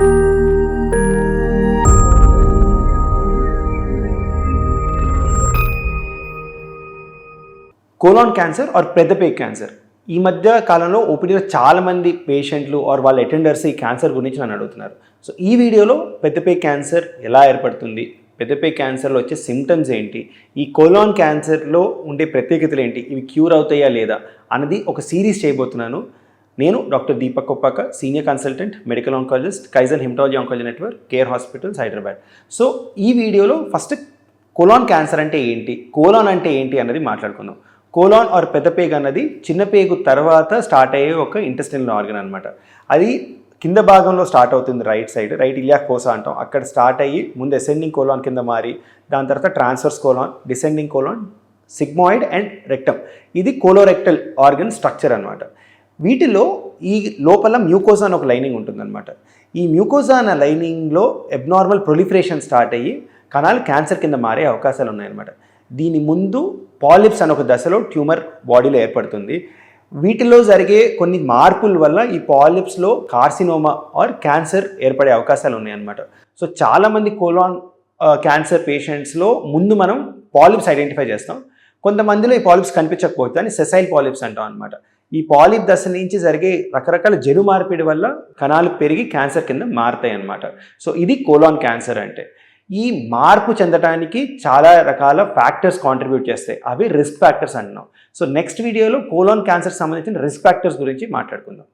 Colon cancer or పెద్దపే cancer ఈ మధ్య కాలంలో ఓపీడీలో చాలామంది పేషెంట్లు ఆర్ వాళ్ళ అటెండర్స్ ఈ క్యాన్సర్ గురించి నన్ను అడుగుతున్నారు. సో ఈ వీడియోలో పెద్దపే క్యాన్సర్ ఎలా ఏర్పడుతుంది? పెద్దపే క్యాన్సర్లో వచ్చే సిమ్టమ్స్ ఏంటి? ఈ కోలాన్ క్యాన్సర్లో ఉండే ప్రత్యేకతలు ఏంటి? ఇవి క్యూర్ అవుతాయా లేదా? అన్నది ఒక సిరీస్ చేయబోతున్నాను. నేను doctor Deepak Koppaka senior consultant medical oncologist Kaizen hematology oncology network care hospitals Hyderabad so ఈ వీడియోలో ఫస్ట్ కోలాన్ క్యాన్సర్ అంటే ఏంటి? కోలాన్ అంటే ఏంటి అన్నది మాట్లాడుకుందాం. కోలాన్ ఆర్ పెద్ద పేగు అన్నది చిన్న పేగు తర్వాత స్టార్ట్ అయ్యే ఒక ఇంటెస్టినల్ ఆర్గన్ అనమాట అది కింద భాగంలో స్టార్ట్ అవుతుంది right side right iliac fossa అంటాం. అక్కడ స్టార్ట్ అయ్యి ముందు అసెండింగ్ కోలాన్ కింద మారి దాని తర్వాత transverse colon descending colon sigmoid and rectum ఇది కోలోరెక్టల్ ఆర్గన్ స్ట్రక్చర్ అనమాట వీటిలో ఈ లోపల మ్యూకోజా అని ఒక లైనింగ్ ఉంటుందన్నమాట. ఈ మ్యూకోజా అన్న లైనింగ్లో ఎబ్నార్మల్ ప్రొలిఫరేషన్ స్టార్ట్ అయ్యి కణాలు క్యాన్సర్ కింద మారే అవకాశాలు ఉన్నాయన్నమాట. దీని ముందు పాలిప్స్ అనే ఒక దశలో ట్యూమర్ బాడీలో ఏర్పడుతుంది. వీటిలో జరిగే కొన్ని మార్పుల వల్ల ఈ పాలిప్స్లో కార్సినోమా ఆర్ క్యాన్సర్ ఏర్పడే అవకాశాలు ఉన్నాయన్నమాట. సో చాలామంది కోలాన్ క్యాన్సర్ పేషెంట్స్లో ముందు మనం పాలిప్స్ ఐడెంటిఫై చేస్తాం. కొంతమందిలో ఈ పాలిప్స్ కనిపించకపోతే అని సెసైల్ పాలిప్స్ అంటాం అనమాట ఈ పాలిప్ దశ నుంచి జరిగే రకరకాల జను మార్పిడి వల్ల కణాలు పెరిగి క్యాన్సర్ కింద మారుతాయి అన్నమాట. సో ఇది కోలాన్ క్యాన్సర్ అంటే. ఈ మార్పు చెందడానికి చాలా రకాల ఫ్యాక్టర్స్ కాంట్రిబ్యూట్ చేస్తాయి. అవి రిస్క్ ఫ్యాక్టర్స్ అంటున్నాం. సో నెక్స్ట్ వీడియోలో కోలాన్ క్యాన్సర్ సంబంధించిన రిస్క్ ఫ్యాక్టర్స్ గురించి మాట్లాడుకుందాం.